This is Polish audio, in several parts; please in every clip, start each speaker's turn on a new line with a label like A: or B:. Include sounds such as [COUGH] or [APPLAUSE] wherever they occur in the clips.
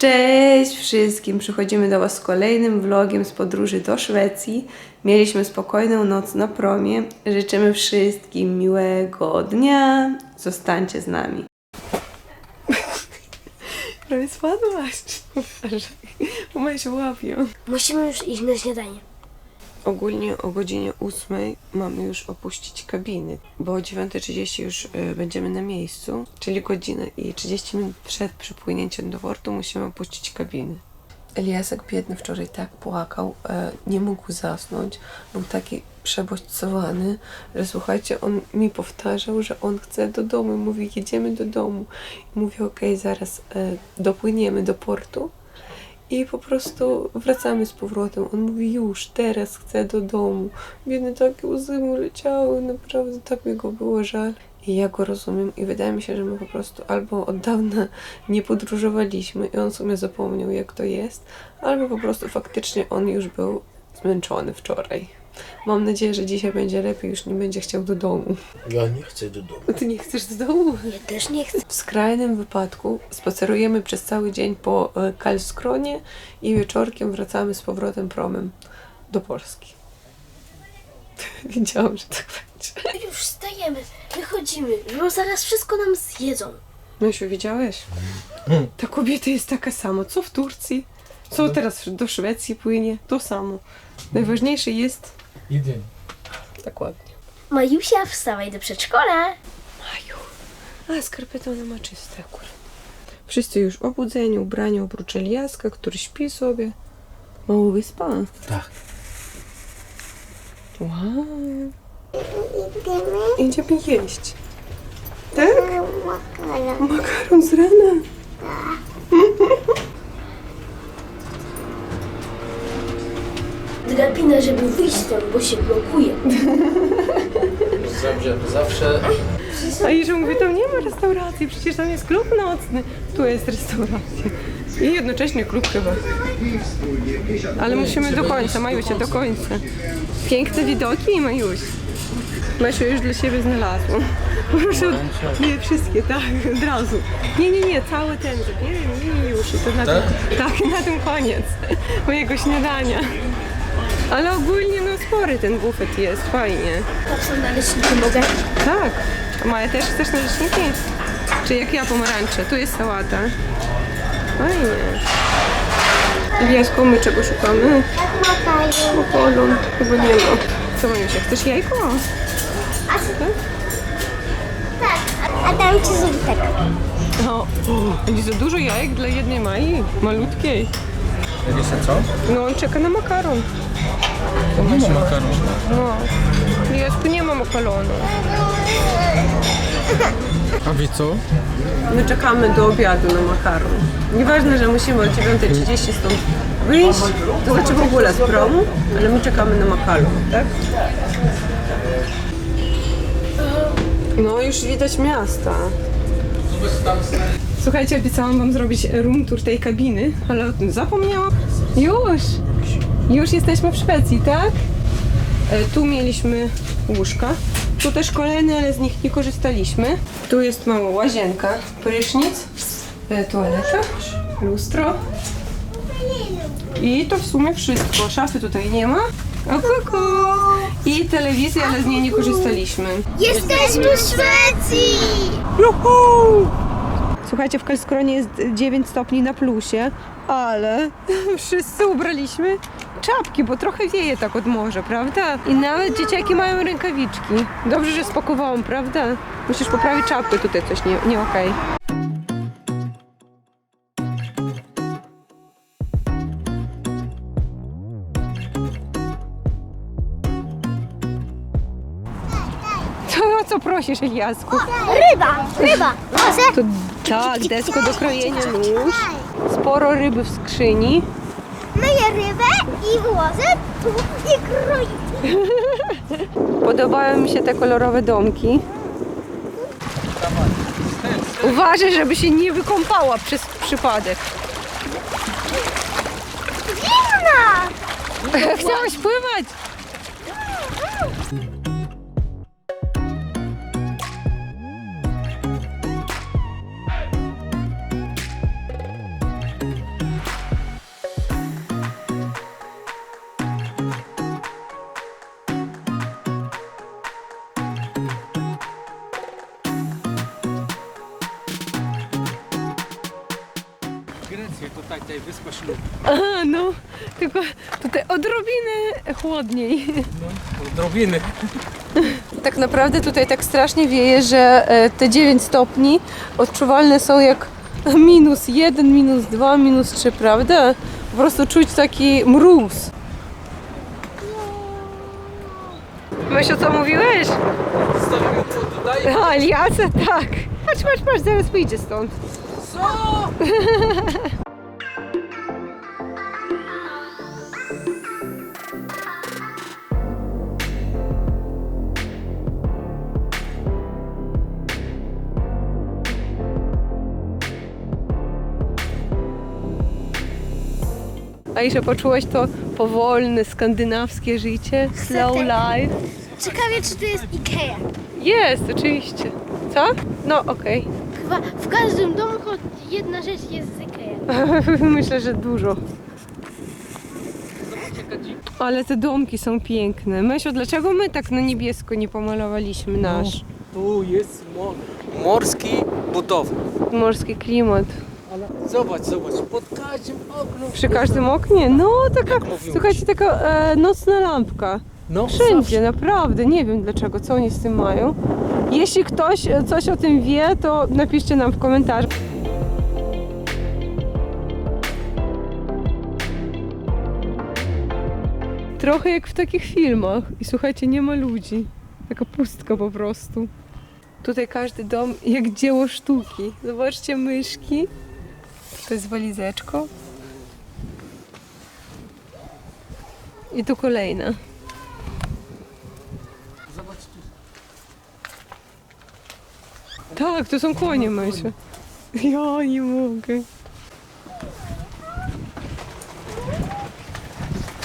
A: Cześć wszystkim! Przychodzimy do Was z kolejnym vlogiem z podróży do Szwecji. Mieliśmy spokojną noc na promie. Życzymy wszystkim miłego dnia. Zostańcie z nami. Prawie spadłaś. Uważaj, się łapią.
B: Musimy już iść na śniadanie.
A: Ogólnie o godzinie 8 mamy już opuścić kabiny, bo o 9.30 już y, będziemy na miejscu, czyli godzinę i 30 minut przed przypłynięciem do portu musimy opuścić kabiny. Eliasek biedny wczoraj tak płakał, e, nie mógł zasnąć, był taki przebodźcowany, że słuchajcie, on mi powtarzał, że on chce do domu, mówi jedziemy do domu. I mówię okej, zaraz e, dopłyniemy do portu, i po prostu wracamy z powrotem. On mówi już, teraz chcę do domu. Biedny takie łzy mu leciały, naprawdę tak mi go było żal. I ja go rozumiem i wydaje mi się, że my po prostu albo od dawna [LAUGHS] nie podróżowaliśmy i on w sumie zapomniał jak to jest, albo po prostu faktycznie on już był zmęczony wczoraj. Mam nadzieję, że dzisiaj będzie lepiej, już nie będzie chciał do domu.
C: Ja nie chcę do domu.
A: Ty nie chcesz do domu?
B: Ja też nie chcę.
A: W skrajnym wypadku spacerujemy przez cały dzień po e, Kalskronie i wieczorkiem wracamy z powrotem promem do Polski. [LAUGHS] Wiedziałam, że tak będzie.
B: Już wstajemy, wychodzimy, bo zaraz wszystko nam zjedzą.
A: Mysiu, widziałeś? Ta kobieta jest taka sama, co w Turcji, co teraz do Szwecji płynie, to samo. Najważniejsze jest
C: Idę.
A: tak ładnie.
B: Majusia, wstawaj do przedszkola.
A: Maju. A, skarpety ona ma czyste akurat. Wszyscy już obudzeni, ubrani oprócz Eliaska, który śpi sobie. Mało wyspa.
C: Tak.
A: Wow. Idziemy jeść. Tak? Makaron z rana. [LAUGHS]
B: Drabina, żeby wyjść stąd, bo się blokuje. [LAUGHS]
C: Zawsze, zawsze
A: A i że mówię, tam nie ma restauracji, przecież tam jest klub nocny. Tu jest restauracja. I jednocześnie klub chyba. Ale musimy do końca, Majusia, do końca. Piękne widoki, Majuś. Masiu już dla siebie znalazłam. Proszę, nie wszystkie, tak, od razu. Nie, nie, nie, cały ten zabieraj mi już. I to na tym, tak, na tym koniec mojego śniadania. Ale ogólnie no spory ten bufet jest, fajnie.
B: Tak są naleśniki, mogę?
A: Tak. A Maja też chcesz naleśniki? Czy jak ja pomarańcze? Tu jest sałata. Fajnie. Eliasku, my czego szukamy? Opolon. Chyba nie ma. Co Majusia, chcesz jajko?
B: A dam ci zupek.
A: No, będzie za dużo jajek dla jednej Mai, malutkiej.
C: Wiesz co?
A: No on czeka na makaron.
C: Nie ma makaronu.
A: No. Eliasku, nie ma makaronu.
C: A wie co?
A: My czekamy do obiadu na makaron. Nieważne, że musimy o 9.30 stąd wyjść, to znaczy w ogóle z promu, ale my czekamy na makaron, tak? No już widać miasta. Słuchajcie, obiecałam wam zrobić room tour tej kabiny, ale o tym zapomniałam. Już! Już jesteśmy w Szwecji, tak? E, Tu mieliśmy łóżka. Tu też kolejne, ale z nich nie korzystaliśmy. Tu jest mała łazienka, prysznic, e, toaleta, lustro. I to w sumie wszystko. Szafy tutaj nie ma. O kuku! I telewizja, ale z niej nie korzystaliśmy.
B: Jesteśmy w Szwecji!
A: Juhu! Słuchajcie, w Kalskronie jest 9 stopni na plusie, ale [LAUGHS] wszyscy ubraliśmy czapki, bo trochę wieje tak od morza, prawda? I nawet dzieciaki mają rękawiczki. Dobrze, że spakowałam, prawda? Musisz poprawić czapkę, tutaj coś nie, nie okej. To o co prosisz, Eliasku?
B: Ryba, ryba.
A: To tak, desko do krojenia nóż, sporo ryby w skrzyni.
B: Myję rybę i włożę tu i kroję. [LAUGHS]
A: Podobają mi się te kolorowe domki. Uważaj, żeby się nie wykąpała przez przypadek.
B: Zimna! [LAUGHS]
A: Chciałaś pływać?
C: Grecji, tutaj tej wyspa ślub.
A: Aha, no, tylko tutaj odrobinę chłodniej.
C: Drobiny.
A: Tak naprawdę tutaj tak strasznie wieje, że e, te 9 stopni odczuwalne są jak minus 1, minus 2, minus 3, prawda? Po prostu czuć taki mróz. Myśl, co mówiłeś?
C: Zostawimy to tutaj.
A: A, Eliasa, tak. Patrz, patrz, patrz, zaraz wyjdzie stąd.
C: Co? [LAUGHS]
A: A jeszcze poczułeś to powolne, skandynawskie życie? Slow life?
B: Ciekawie, czy to jest Ikea.
A: Jest, oczywiście. Co? No, okej.
B: Chyba w każdym domu choć jedna rzecz jest z Ikea. [LAUGHS]
A: Myślę, że dużo. Ale te domki są piękne. Myślę, dlaczego my tak na niebiesko nie pomalowaliśmy nasz
C: Tu jest mor. Morski budowla.
A: morski klimat?
C: Ale zobacz, zobacz, pod każdym oknem.
A: Przy każdym oknie? No, taka,
C: mówiłeś.
A: słuchajcie, taka e, nocna lampka.
C: No,
A: Wszędzie, naprawdę. Nie wiem dlaczego, co oni z tym mają. Jeśli ktoś e, coś o tym wie, to napiszcie nam w komentarzu. Trochę jak w takich filmach. I słuchajcie, nie ma ludzi. Taka pustka po prostu. Tutaj każdy dom jak dzieło sztuki. Zobaczcie myszki. To jest walizeczko. I tu kolejna.
C: Zobacz.
A: Tak, to są konie myślę. Ja nie mogę.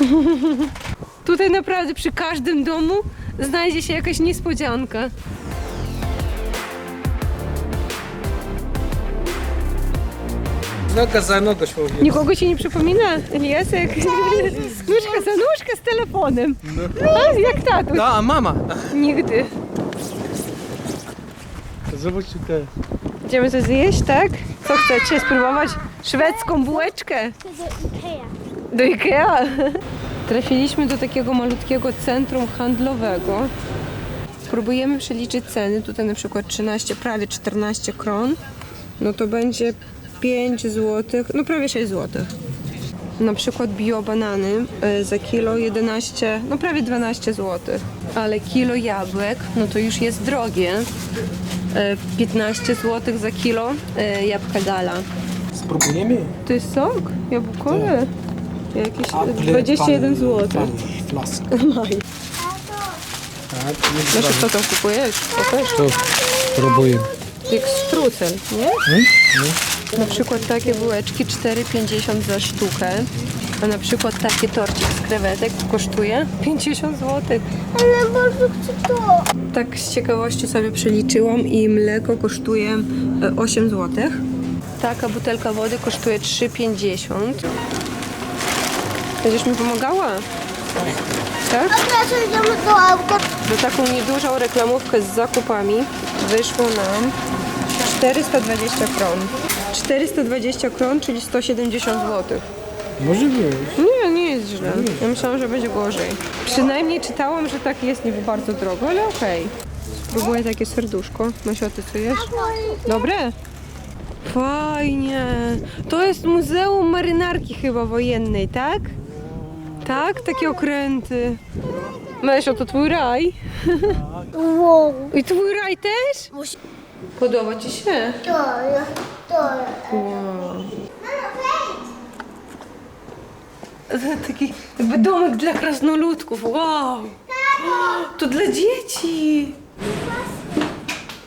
A: [LAUGHS] Tutaj naprawdę przy każdym domu znajdzie się jakaś niespodzianka.
C: Noga za nogą człowiek.
A: Nikogo ci nie przypomina? Eliasek? [LAUGHS] Nóżka za nóżkę z telefonem. A, jak tatuś.
C: No, a mama.
A: Nigdy.
C: Zobacz tutaj.
A: Idziemy coś zjeść, tak? Co chcecie? Spróbować szwedzką bułeczkę?
B: To do Ikea.
A: Do Ikea. [LAUGHS] Trafiliśmy do takiego malutkiego centrum handlowego. Próbujemy przeliczyć ceny. Tutaj na przykład 13, prawie 14 kron. No to będzie 5 zł, no prawie 6 zł. Na przykład bio banany e, za kilo 11, no prawie 12 zł. Ale kilo jabłek, no to już jest drogie. E, 15 zł za kilo e, jabłka gala.
C: Spróbujemy?
A: To jest sok jabłkowy? Jakieś 21 zł.
C: Flask. [LAUGHS]
A: Maj.
C: Tak,
A: Znaczy, co tam kupujesz? Pokaż.
C: To próbuję.
A: Jak strucel, nie? Na przykład takie bułeczki 4,50 za sztukę. A na przykład taki torcik z krewetek kosztuje 50 zł.
B: Ale bardzo chcę to.
A: Tak z ciekawości sobie przeliczyłam i mleko kosztuje e, 8 zł. Taka butelka wody kosztuje 3,50. Będziesz mi pomagała? Tak?
B: A teraz idziemy do auta.
A: Za taką niedużą reklamówkę z zakupami wyszło nam 420 kron. 420 kron, czyli 170 zł.
C: Może być.
A: Nie, nie jest źle. Ja myślałam, że będzie gorzej. Przynajmniej czytałam, że tak jest niby bardzo drogo, ale okej. Spróbuję takie serduszko. Masio, ty co jesz? Dobre? Fajnie. To jest Muzeum Marynarki chyba wojennej, tak? Tak? Takie okręty. Mesio, to twój raj? [LAUGHS]
B: Wow.
A: I twój raj też?
B: Musi...
A: Podoba ci się?
B: To to.
A: Wow. Taki jakby domek dla krasnoludków. Wow. To dla dzieci.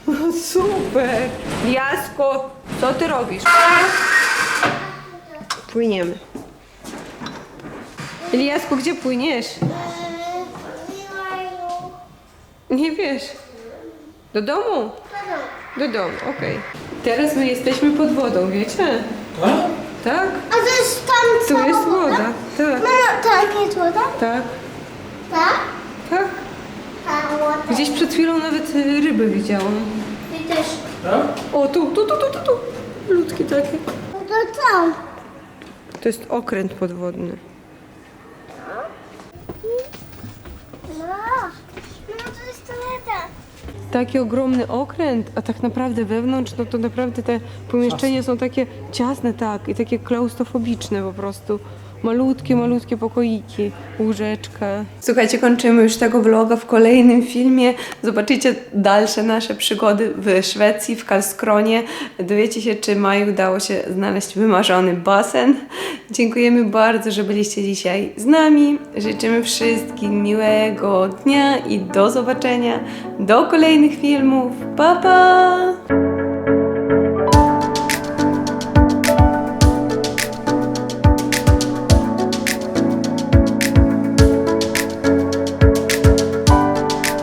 A: O, Super. Jasko, co ty robisz? Płyniemy. Eliasku, gdzie płyniesz? Nie wiesz. Do domu? Do domu, okej. Teraz my jesteśmy pod wodą, wiecie?
C: A?
A: Tak?
B: A to jest tam
A: Tu
B: cała
A: jest woda. Tak,
B: Mamo, tak jest woda?
A: tak,
B: Tak?
A: tak.
B: Tak, woda.
A: Gdzieś przed chwilą nawet y, ryby widziałam.
B: Ty też.
C: Tak?
A: O, tu, tu, tu, tu, tu, tu. Ludki takie.
B: To tam.
A: To jest okręt podwodny.
B: No, no to jest toaleta.
A: Taki ogromny okręt, a tak naprawdę wewnątrz, no to naprawdę te pomieszczenia są takie ciasne, tak, i takie klaustrofobiczne po prostu. Malutkie, malutkie pokoiki, łóżeczka. Słuchajcie, kończymy już tego vloga w kolejnym filmie. Zobaczycie dalsze nasze przygody w Szwecji, w Karlskronie. Dowiecie się, czy Maju udało się znaleźć wymarzony basen. Dziękujemy bardzo, że byliście dzisiaj z nami. Życzymy wszystkim miłego dnia i do zobaczenia do kolejnych filmów. Pa, pa!